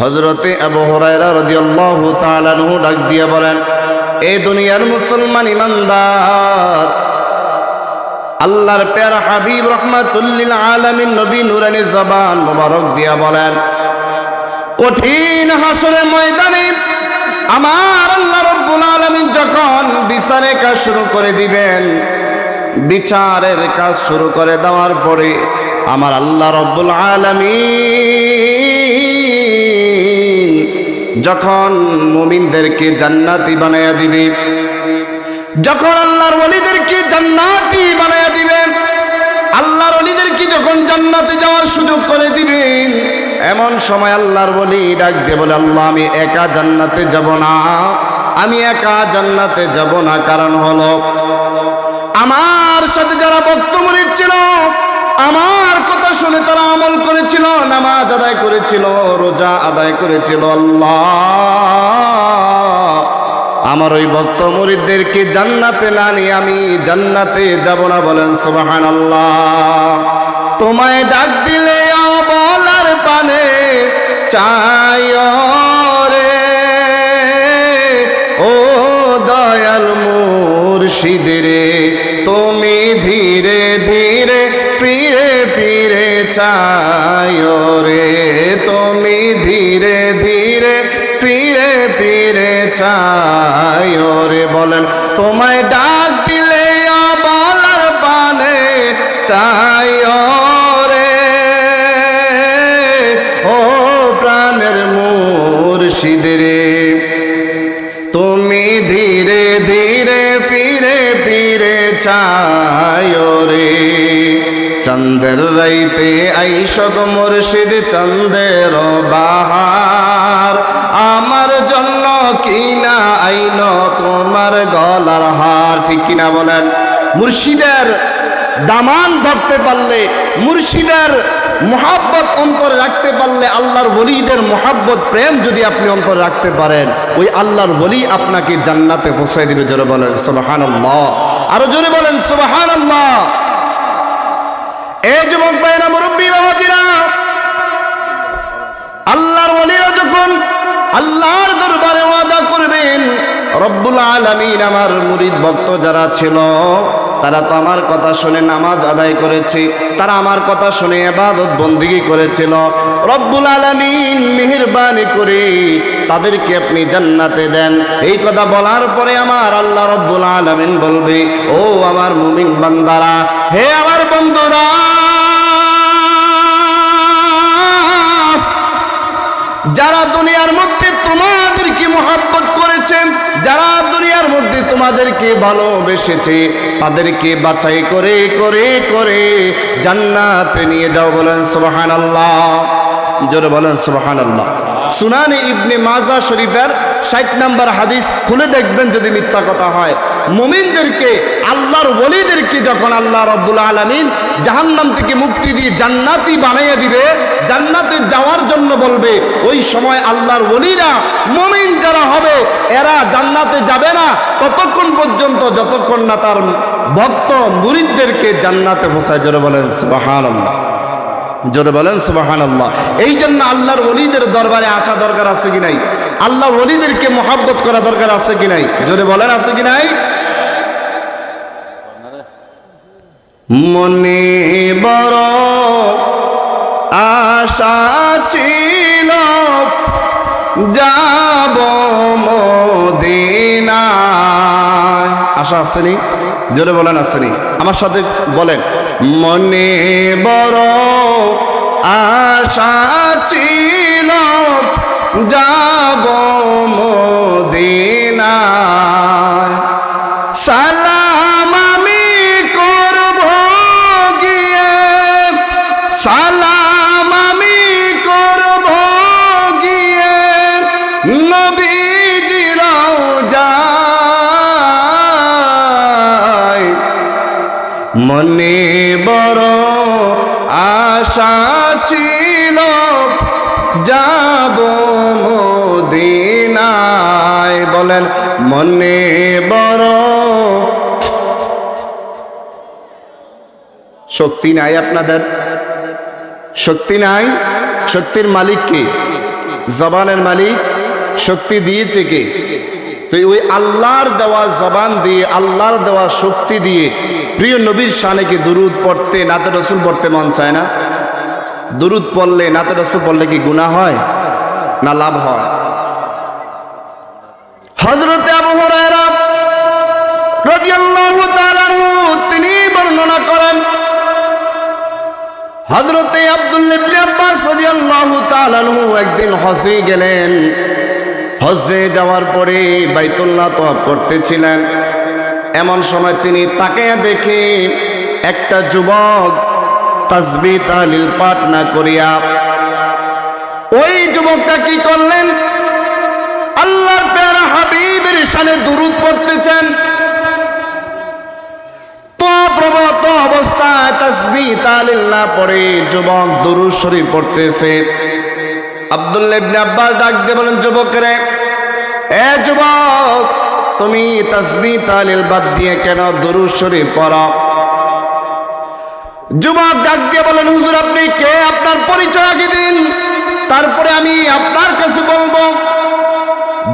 হজরতে ডাক দিয়ে বলেন এই দুনিয়ার মুসলমান ইমানদার, আল্লাহর পেয়ার হাবিব রহমাতুল্লিল আলামিন নবী নুরানি জবান মোবারক দিয়া বলেন, কঠিন হাসরের ময়দানে আমার আল্লাহ রব্বুল আলামিন যখন বিচারে কাজ শুরু করে দিবেন, বিচারের কাজ শুরু করে দেওয়ার পরে আমার আল্লাহ রব্বুল আলামিন যখন মুমিনদেরকে জান্নাতি বানায়া দিবে, যখন আল্লাহর ওলিদেরকে জান্নাতি বানায়া দিবেন আল্লাহর ওলিদেরকে যখন জান্নাতে যাওয়ার সুযোগ করে দিবেন, এমন সময় আল্লাহর বলি ডাক বলে, আল্লাহ, আমি একা জান্নাতে যাব না। আমি একা জান্নাতে যাব না। কারণ হলো, আমার সাথে যারা বক্তব্য ছিল আমার কথা শুনে তারা আমল করেছিল, নামাজ আদায় করেছিল, রোজা আদায় করেছিল, আল্লাহ। আমার ওই ভক্ত মরিদদেরকে জান্নাতে না নিয়ে আমি জান্নাতে যাব না বলেন সুবাহান আল্লাহ তোমায় ডাক দিলে মুর্শিদ চন্দের বাহার। আমার জন্য কিনা আইন তোমার গলার হার? ঠিক কিনা বলেন? মুর্শিদের দামান ধরতে পারলে, মুর্শিদের মোহাব্বত অন্তরে রাখতে পারলে আল্লাহর বলিদের মোহাব্বত, প্রেম যদি আপনি অন্তরে রাখতে পারেন, ওই আল্লাহর বলি আপনাকে জান্নাতে পৌঁছাই দিবে। জোরে বলেন সুবাহান আরও জোরে বলেন সুবাহান আল্লাহ যুবক ভাইরা, মুরব্বী, বাবাজিরা আল্লাহর দরবারে ওয়াদা করবেন, রব্বুল আলামিন আমার মুরিদ ভক্ত যারা ছিল, তারা তো আমার কথা শুনে নামাজ আদায় করেছে, তারা আমার কথা শুনে এবাদত বন্দিগি করেছিল। রব্বুল আলামিন মেহেরবানি করে তাদেরকে আপনি জান্নাতে দেন। এই কথা বলার পরে আমার আল্লাহ রব্বুল আলামিন বলবে, ও আমার মুমিন বান্দারা, হে আমার বন্ধুরা, যারা দুনিয়ার মধ্যে করেছেন, যারা দুনিয়ার মধ্যে তোমাদেরকে ভালোবেসেছে, তাদেরকে বাছাই করে করে করে জান্নাতে নিয়ে যাও বলেন সুবাহান আল্লাহ জোরে বলেন সুবাহান আল্লাহ সুনানি ইবনে মাজা শরীফের ষাট নাম্বার হাদিস খুলে দেখবেন যদি মিথ্যা কথা হয়। মুমিনদেরকে আল্লাহর ওলিদেরকে যখন আল্লাহ রব্বুল আলমিন জাহান্নাম থেকে মুক্তি দিয়ে জান্নাতি বানাইয়া দিবে, জান্নাতে যাওয়ার জন্য বলবে, ওই সময় আল্লাহর ওলিরা মুমিন যারা হবে, এরা জান্নাতে যাবে না। ততক্ষণ পর্যন্ত যতক্ষণ না তার ভক্ত মুরিদদেরকে জান্নাতে বসায়, জোরে বলেন সুবাহান জোরে বলেন সুবাহান আল্লাহ এই জন্য আল্লাহর ওলিদের দরবারে আসা দরকার আছে কি নাই? আল্লাহর ওলিদেরকে মোহাব্বত করা দরকার আছে কি নাই? জোরে বলেন আছে কি নাই? মনে বড় আশা ছিল, যাব মদিনায়। আশা আসেনি জোরে বলেন আসেনি আমার সাথে বলেন। মনে বড় আশা ছিল, যাব মদিনায়। সালাম মনে বড় আশা ছিল, যাব মদিনায়। বলেন, মনে বড়। শক্তি নাই আপনাদের? শক্তি নাই? শক্তির মালিক কে? জবানের মালিক? শক্তি দিয়েছে কে? তো ওই আল্লাহর দেওয়া জবান দিয়ে, আল্লাহর দেওয়া শক্তি দিয়ে প্রিয় নবীর শানে কি দুরুদ পড়তে নাতে রসুল পড়তে মন চায় না? দুরুদ পড়লে নাতে রসুল পড়লে কি গুনাহ হয়? না লাভ হয়? হজরতে আবু তিনি বর্ণনা করেন রাদিয়াল্লাহু তাআলা একদিন হজে গেলেন। হজে যাওয়ার পরে বাইতুল্লাহ তওয়াফ করতেছিলেন। এমন সময় তিনি তাকে দেখে একটা যুবক তাসবিহ তাহলিল পাঠ না করিয়া ওই যুবকটা কি করলেন? আল্লাহর প্যারা হাবিবের সামনে দুরুদ পড়তেছেন। তো প্রবত অবস্থায় তসবি তালিল না পড়ে যুবক দুরুদ শরীফ পড়তেছে। আব্দুল্লাহ আব্বাস ডাক দিয়ে বলেন, যুবকরে এ যুবক, তুমি তসবি তালিল বাদ দিয়ে কেন দুরুদ শরীফ পড়ো? যুবক ডাক দিয়ে বলেন, হুজুর, আপনি কে? আপনার পরিচয় আগে দিন। তারপরে আমি আপনার কাছে বলব।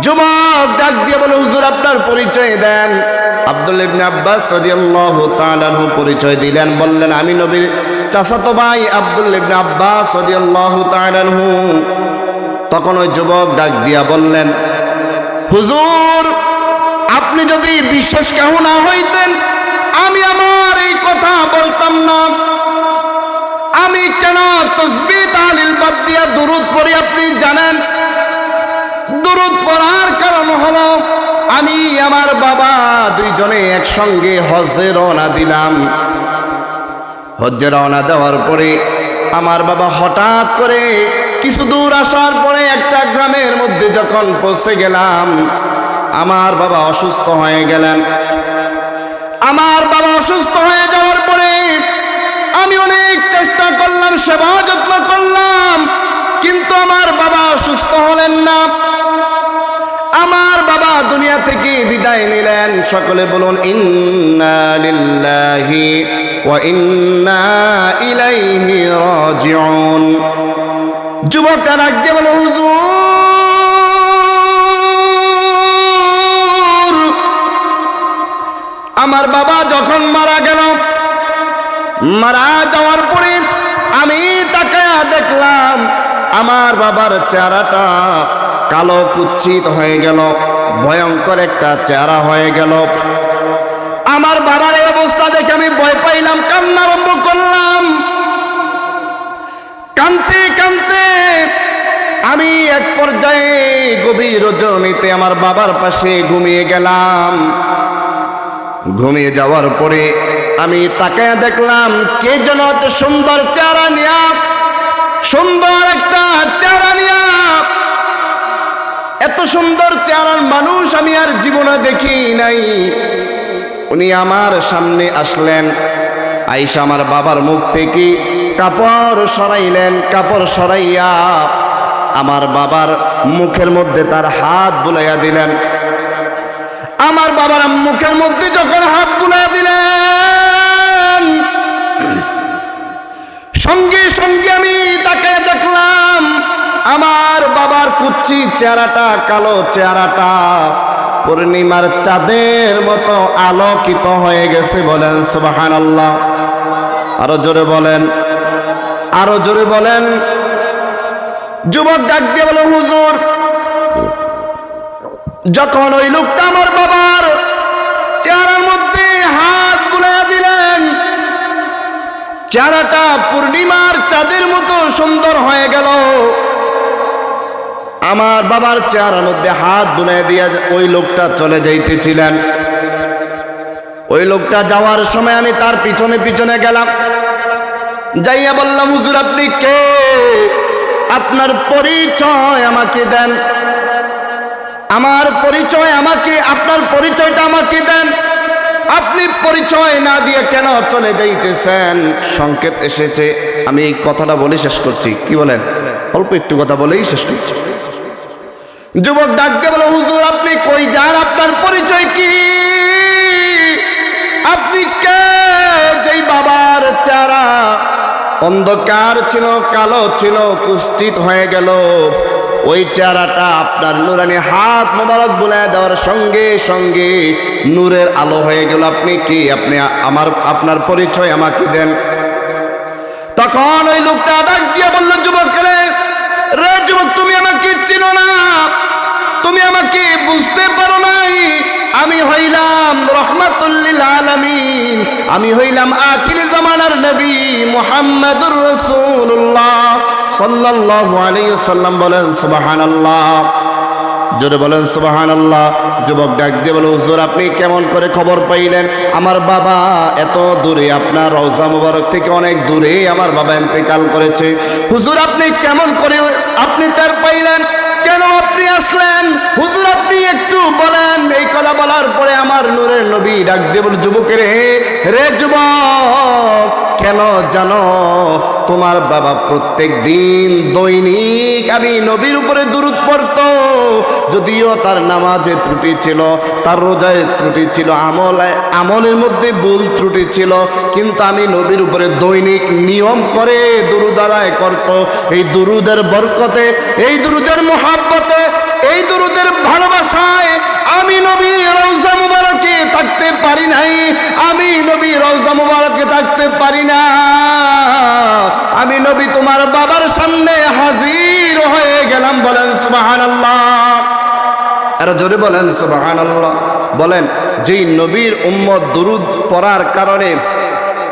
যুবক ডাক দিয়ে বলে, হুজুর, আপনার পরিচয় দেন। আব্দুল ইবনে আব্বাস রাদিয়াল্লাহু তাআলা আনহু পরিচয় দিলেন, বললেন, আমি নবীর চাচাতো ভাই আব্দুল ইবনে আব্বাস রাদিয়াল্লাহু তাআলা আনহু। তখন ওই যুবক ডাক দিয়া বললেন হুজুর, আপনি যদি বিশ্বাস কেহ না হইতেন, আমি আমার এই কথা বলতাম না। আমি কেন তসবি তাহলিল বাদ দিয়া দুরুদ পড়ি, আপনি জানেন? দুরুদ পড়ার কারণ হলো, আমি আমার বাবা দুইজনে একসঙ্গে হজে রওনা দিলাম। হজ্জে রওনা দেওয়ার পরে আমার বাবা হঠাৎ করে কিছু দূর আসার পরে একটা গ্রামের মধ্যে যখন পৌঁছে গেলাম, আমার বাবা অসুস্থ হয়ে গেলেন। আমার বাবা অসুস্থ হয়ে যাওয়ার পরে আমি অনেক চেষ্টা করলাম, সেবা যত্ন করলাম, কিন্তু আমার বাবা অসুস্থ হলেন না। আমার বাবা দুনিয়া থেকে বিদায় নিলেন। সকলে বলুন, ইন্না লিল্লাহি ওয়া ইন্না ইলাইহি রাজিউন। যুবকটা রাখতে বলে, হুজুর, আমার বাবা যখন মারা গেল, মারা যাওয়ার পরে আমি তাকে দেখলাম, আমার বাবার চেহারাটা কালো কুচ্ছিত হয়ে গেল, ভয়ঙ্কর একটা চেহারা হয়ে গেল। আমার বাবার এই অবস্থা দেখে আমি ভয় পাইলাম কান্না কানতে কানতে আমি এক পর্যায়ে গভীর রজনীতে আমার বাবার পাশে ঘুমিয়ে গেলাম। ঘুমিয়ে যাওয়ার পরে আমি তাকায় দেখলাম, কে যেন এত সুন্দর চেহারা নিয়া, সুন্দর একটা চেহারা নিয়া, এত সুন্দর চেহারার মানুষ আমি আর জীবনে দেখি নাই। উনি আমার সামনে আসলেন, আইসা আমার বাবার মুখ থেকে কাপড় সরাইলেন, কাপড় সরাইয়া আমার বাবার মুখের মধ্যে তার হাত বুলাইয়া দিলেন। আমার বাবার মুখের মধ্যে যখন হাত বুলাইয়া দিলেন, সঙ্গে সঙ্গে আমি তাকে দেখলাম, আমার বাবার কুচ্ছি চেহারাটা, কালো চেহারাটা পূর্ণিমার চাঁদের মতো আলোকিত হয়ে গেছে বলেন সুবাহান আল্লাহ আরও জোরে বলেন। আরও জোরে বলেন। যুবক ডাক দিয়ে বলে, হুজুর, যখন ওই লোকটা আমার বাবার চেহারার মধ্যে হাত বুলাইয়া দিলেন, চেহারাটা পূর্ণিমার চাঁদের মতো সুন্দর হয়ে গেল। আমার বাবার চেহারার মধ্যে হাত বুলাই দিয়া ওই লোকটা চলে যাইতেছিলেন। ওই লোকটা যাওয়ার সময় আমি তার পিছনে পিছনে গেলাম। যাইয়া বললাম, হুজুর, আপনি কে? আপনার পরিচয় আমাকে দেন। আমার পরিচয় আমাকে, আপনার পরিচয়টা আমাকে দেন। আপনি পরিচয় না দিয়ে কেন চলে যাইতেছেন? সংকেত এসেছে। আমি এই কথাটা বলে শেষ করছি। কি বলেন? অল্প একটু কথা বলেই শেষ করছি। যুবক ডাকতে বলে, হুজুর, আপনি কই যান? আপনার পরিচয় কি? আপনি কে? অন্ধকার ছিল, কালো ছিল, কুষ্ঠিত হয়ে গেল। ওই চেহারাটা আপনার নুরানি হাত মোবারক বুলায় দেওয়ার সঙ্গে সঙ্গে নূরের আলো হয়ে গেল। আপনি কি, আপনি আমার, আপনার পরিচয় আমাকে দেন? তখন ওই লোকটা ডাক দিয়ে বলল, যুবক রে যুবক, তুমি আমাকে চিনো না। তুমি আমাকে আমি হইলাম রহমাতুল্লিল আলামিন। আমি হইলাম আখির জামানার নবী মুহাম্মাদুর রাসূলুল্লাহ। সাল্লাল্লাহু আলাইহি সাল্লাম বলেন, সুবহানাল্লাহ। জোরে বলেন সুবাহান আল্লাহ যুবক ডাক দিয়ে বলে, হুজুর, আপনি কেমন করে খবর পাইলেন? আমার বাবা এত দূরে, আপনার রওজা মুবারক থেকে অনেক দূরে আমার বাবা ইন্তেকাল করেছে। হুজুর, আপনি কেমন করে, আপনি তার পাইলেন? কেন আপনি আসলেন? হুজুর, আপনি একটু বলেন। এই কথা বলার পরে আমার নূরের নবী ডাক দেব যুবকের রে যুবক, কেন জানো তোমার বাবা প্রত্যেক দিন দৈনিক আমি নবীর উপরে দূরত পড়তো। যদিও তার নামাজে ত্রুটি ছিল, তার রোজায় ত্রুটি ছিল, আমল আমলের মধ্যে ভুল ত্রুটি ছিল, কিন্তু আমি নবীর উপরে দৈনিক নিয়ম করে দুরুদ আদায় করত। এই দুরুদের বরকতে, এই দুরুদের মোহাব্বতে এই দুরুদের ভালোবাসায় আমি নবী রৌজা মুবারকে থাকতে পারি নাই। আমি নবী রৌজা মুবারকে থাকতে পারি না। আমি নবী তোমার বাবার সামনে হাজির হয়ে গেলাম বলেন সুবাহান আল্লাহ জোরে বলেন সুবাহান আল্লাহ বলেন, যেই নবীর উম্মত দুরুদ পড়ার কারণে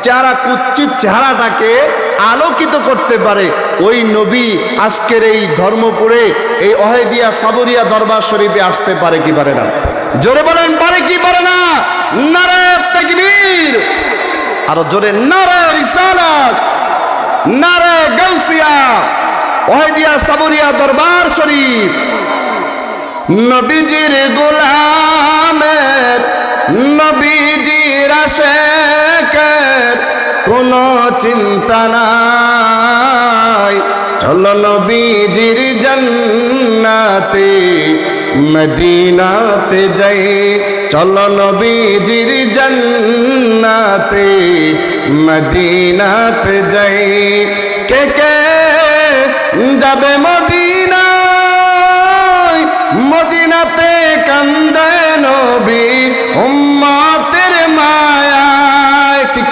চেহারা কুচ্ছিত চেহারাটাকে আলোকিত করতে পারে। ওই নবী আজকের এই ধর্মপুরে, এই অহেদিয়া সাবরিয়া দরবার শরীফে আসতে পারে কি পারে না? জোরে বলেন, পারে কি পারে না? আরও জোরে নারে রিসালাত। নারে গাউসিয়া। ওহেদিয়া সাবরিয়া দরবার শরীফ। নবীজির গোলামের নবীজির আশেকের কোনো চিন্তা নাই। চলো নবীজির জন্নাতে, মদিনাতে যাই। চলো নবীজির জন্নাতে, মদিনাতে যাই। কে কে যাবে মদিনায়? মদিনাতে কান্দে নবী।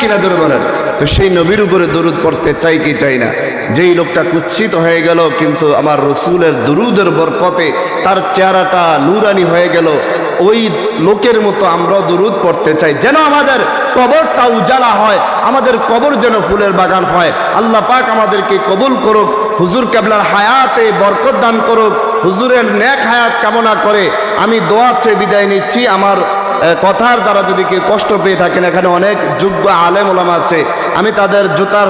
কিনা দূর বলেন তো সেই নবীর উপরে দরুদ পড়তে চাই কি চাই না? যেই লোকটা কুচ্ছিত হয়ে গেল, কিন্তু আমার রসুলের দরুদের বরকতে তার চেহারাটা নুরানি হয়ে গেল। ওই লোকের মতো আমরাও দরুদ পড়তে চাই। যেন আমাদের কবরটা উজালা হয়, আমাদের কবর যেন ফুলের বাগান হয়। আল্লাহ পাক আমাদেরকে কবুল করুক, হুজুর কেবলার হায়াতে বরকত দান করুক, হুজুরের ন্যাক হায়াত কামনা করে আমি দোয়া চেয়ে বিদায় নিচ্ছি। আমার কথার দ্বারা যদি কেউ কষ্ট পেয়ে থাকেন, এখানে অনেক যোগ্য আলেম ওলামা আছে। আমি তাদের জুতার